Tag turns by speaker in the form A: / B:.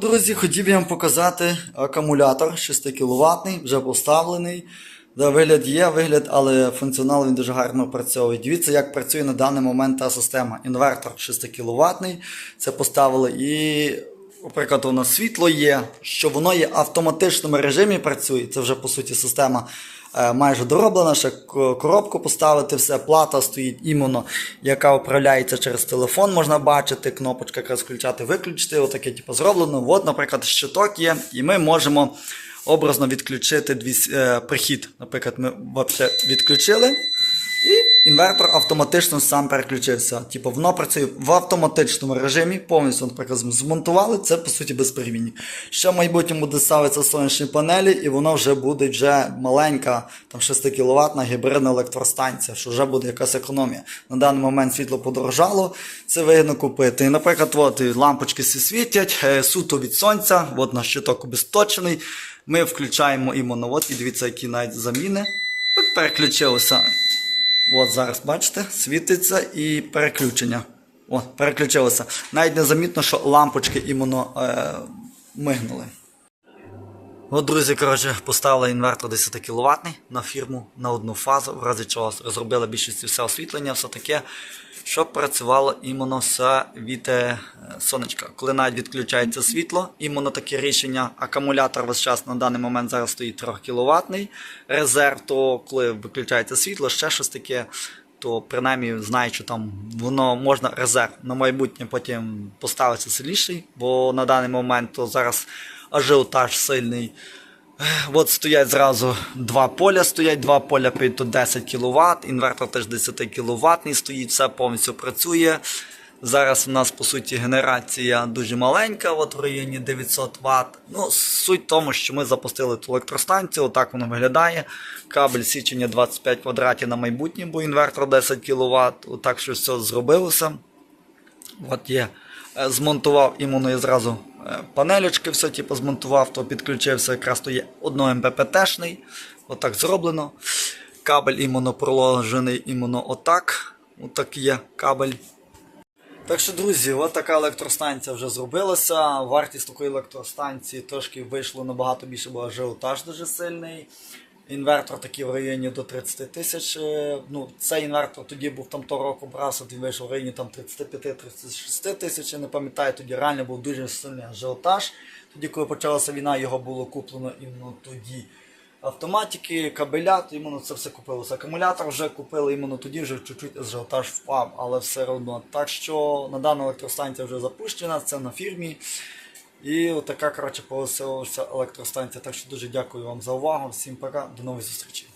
A: Друзі, хотів я вам показати акумулятор 6 кВт, вже поставлений. Да, вигляд є, вигляд, але функціонал він дуже гарно працює. Дивіться, як працює на даний момент та система. Інвертор 6 кВт. Це поставили і, наприклад, у нас світло є, що воно є автоматичному режимі працює. Це вже по суті система майже дороблена. Ще коробку поставити, все, плата стоїть іменно, яка управляється через телефон. Можна бачити, кнопочка якраз включати, виключити. Отаке, типу, зроблено. От, наприклад, щиток є, і ми можемо образно відключити дві, е, прихід. Наприклад, ми відключили. І інвертор автоматично сам переключився. Типу, воно працює в автоматичному режимі, повністю, наприклад, змонтували, це по суті безперебійник. Ще в майбутньому буде ставитися сонячні панелі, і воно вже буде вже маленька, там 6 кВт гібридна електростанція, що вже буде якась економія. На даний момент світло подорожало, це вигідно купити. І, наприклад, от, лампочки всі світять, е, суто від сонця, от наш щиток обесточений. Ми включаємо іменно, от, і дивіться, які навіть заміни. Переключилося. От зараз бачите, світиться і переключення. О, переключилося. Навіть незамітно, що лампочки іменно е, мигнули. От, друзі, коротше, поставили інвертор 10 кВт на фірму на одну фазу, в разі чого розробили більшість все освітлення, все таке, щоб працювало іменно все від е, сонечка. Коли навіть відключається світло, іменно таке рішення, акумулятор весь час на даний момент зараз стоїть 3 кВт резерв, то коли виключається світло, ще щось таке. То принаймні знаю, що там воно можна резерв на майбутнє потім поставиться сильніший, бо на даний момент то зараз ажіотаж сильний. От стоять зразу два поля, стоять два поля під 10 кВт, інвертор теж 10 кВт стоїть, все повністю працює. Зараз у нас по суті генерація дуже маленька, от в районі 900 Вт. Ну, суть в тому, що ми запустили ту електростанцію, отак воно виглядає. Кабель січення 25 квадратів на майбутнє, бо інвертор 10 кВт. Отак що все зробилося. От є. Е, Змонтував іменно я зразу е, панелечки, все типу, змонтував, то підключився, якраз то є одно МППТ-шний. Отак зроблено. Кабель іменно проложений іменно отак. Отак є кабель. Так що, друзі, от така електростанція вже зробилася. Вартість такої електростанції трошки вийшло набагато більше, бо ажіотаж дуже сильний. Інвертор такий в районі до 30 тисяч. Е, Ну, цей інвертор тоді був там того року брався, він вийшов в районі 35-36 тисяч. Я не пам'ятаю, тоді реально був дуже сильний ажіотаж. Тоді, коли почалася війна, його було куплено іменно тоді. Автоматики, кабеля, то іменно це все купилося. Акумулятор вже купили іменно тоді, вже чуть-чуть ажіотаж впав, але все одно. Так що на дану електростанція вже запущена, це на фірмі. І отака, коротше, повеселилася електростанція. Так що дуже дякую вам за увагу. Всім пока, до нових зустрічей.